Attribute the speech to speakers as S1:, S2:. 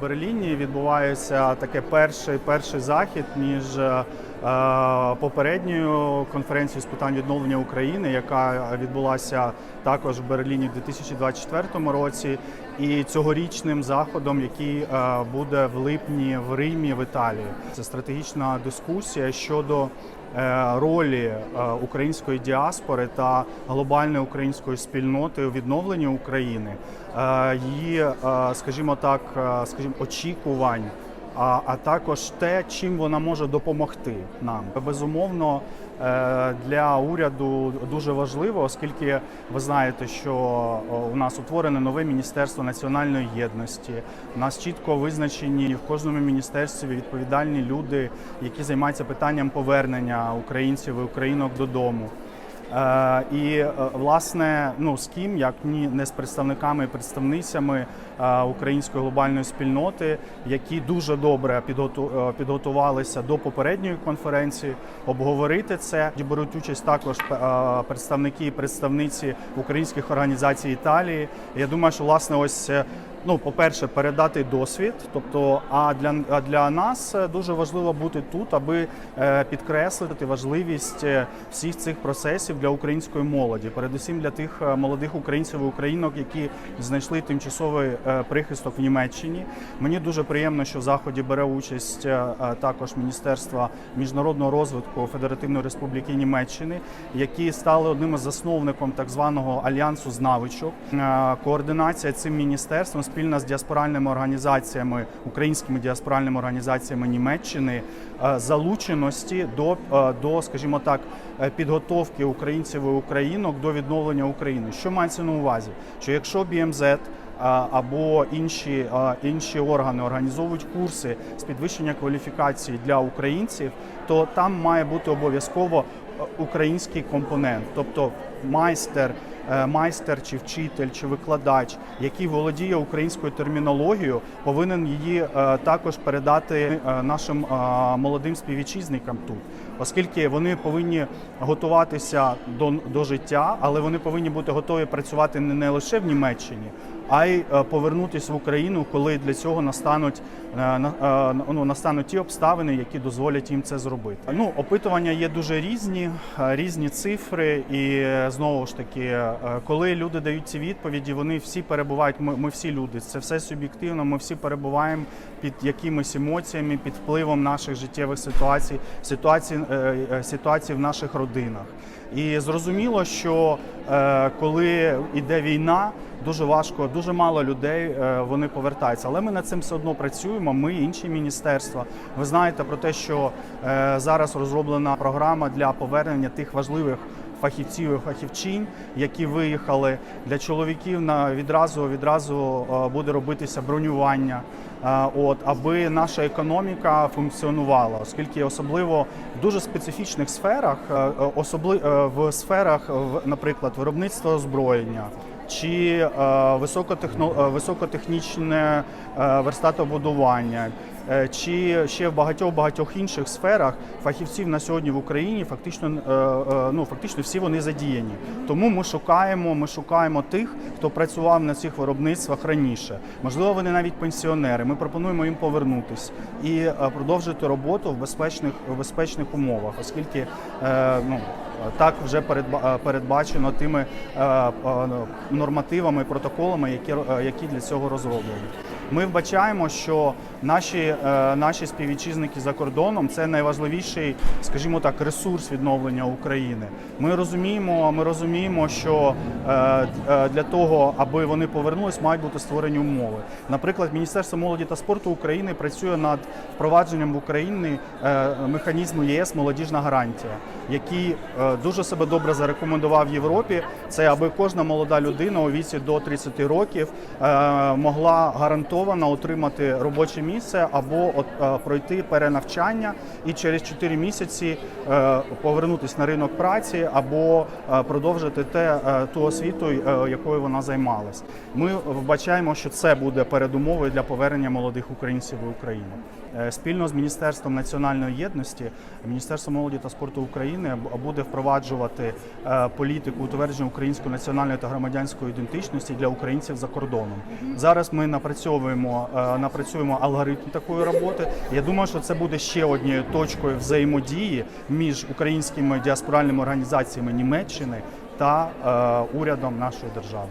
S1: Берліні відбувається таке перший перший захід між е, попередньою конференцією з питань відновлення України, яка відбулася також в Берліні в 2024 році, і цьогорічним заходом, який е, буде в липні в Римі в Італії. Це стратегічна дискусія щодо е, ролі е, української діаспори та глобальної української спільноти у відновленні України, е, її, е, скажімо так, е, скажімо, очікувань. А, а також те, чим вона може допомогти нам. Безумовно, е, для уряду дуже важливо, оскільки ви знаєте, що у нас утворене нове міністерство національної єдності. У нас чітко визначені в кожному міністерстві відповідальні люди, які займаються питанням повернення українців і українок додому. Е, і е, власне, ну з ким, як ні, не з представниками і представницями е, української глобальної спільноти, які дуже добре підготу- підготувалися до попередньої конференції, обговорити це. Беруть участь також представники і представниці українських організацій Італії. Я думаю, що власне ось. Ну, по-перше, передати досвід. Тобто, а для, а для нас дуже важливо бути тут, аби підкреслити важливість всіх цих процесів для української молоді, передусім для тих е, молодих українців і українок, які знайшли тимчасовий е, прихисток в Німеччині. Мені дуже приємно, що в заході бере участь е, також Міністерство міжнародного розвитку Федеративної Республіки Німеччини, які стали одним із засновником так званого альянсу знавичок. Координація цим міністерством спільно з діаспоральними організаціями, українськими діаспоральними організаціями Німеччини, залученості до, до, скажімо так, підготовки українців і українок до відновлення України. Що мається на увазі? Що якщо БМЗ або інші, інші органи організовують курси з підвищення кваліфікації для українців, то там має бути обов'язково український компонент, тобто майстер, е, майстер чи вчитель чи викладач, який володіє українською термінологією, повинен її е, також передати е, нашим молодим співвітчизникам тут, оскільки вони повинні готуватися до, до життя, але вони повинні бути готові працювати не лише в Німеччині. А й е, повернутися в Україну, коли для цього настануть е, е, ну, настануть ті обставини, які дозволять їм це зробити. Ну опитування є дуже різні, різні цифри, і знову ж таки, коли люди дають ці відповіді, вони всі перебувають. Ми, ми всі люди, це все суб'єктивно. Ми всі перебуваємо під якимись емоціями, під впливом наших життєвих ситуацій, е, ситуацій в наших родинах. І зрозуміло, що е, коли йде війна, дуже важко, дуже мало людей е, вони повертаються. Але ми над цим все одно працюємо. Ми інші міністерства. Ви знаєте про те, що е, зараз розроблена програма для повернення тих важливих. Фахівців і фахівчинь, які виїхали для чоловіків на відразу відразу е, буде робитися бронювання, е, от аби наша економіка функціонувала, оскільки особливо в дуже специфічних сферах, е, особли е, в сферах, наприклад, виробництва озброєння. Чи високотехно, високотехнічне верстатобудування, чи ще в багатьох багатьох інших сферах фахівців на сьогодні в Україні фактично е, е, ну фактично всі вони задіяні. Тому ми шукаємо, ми шукаємо тих, хто працював на цих виробництвах раніше. Можливо, вони навіть пенсіонери. Ми пропонуємо їм повернутись і е, продовжити роботу в безпечних в безпечних умовах, оскільки е, ну. Так вже передба- е, передбачено тими е, е, нормативами, протоколами, е, які для цього розроблені. Ми вбачаємо, що наші, е, наші співвітчизники за кордоном це найважливіший, скажімо так, ресурс відновлення України. Ми розуміємо, ми розуміємо, що е, е, для того, аби вони повернулись, мають бути створені умови. Наприклад, Міністерство молоді та спорту України працює над впровадженням в Україні механізму ЄС Молодіжна гарантія, який дуже себе добре зарекомендував в Європі. Це аби кожна молода людина у віці до 30 років могла гарантовано отримати робоче місце або от, е, пройти перенавчання і через 4 місяці е, повернутися на ринок праці або е, продовжити те ту освіту, якою вона займалась. Ми вбачаємо, що це буде передумовою для повернення молодих українців в Україну. Спільно з Міністерством національної єдності, Міністерство молоді та спорту України буде впроваджувати політику утвердження української національної та громадянської ідентичності для українців за кордоном. Зараз ми напрацьовуємо опрацьовуємо, е, напрацюємо алгоритм такої роботи. Я думаю, що це буде ще однією точкою взаємодії між українськими діаспоральними організаціями Німеччини та е, урядом нашої держави.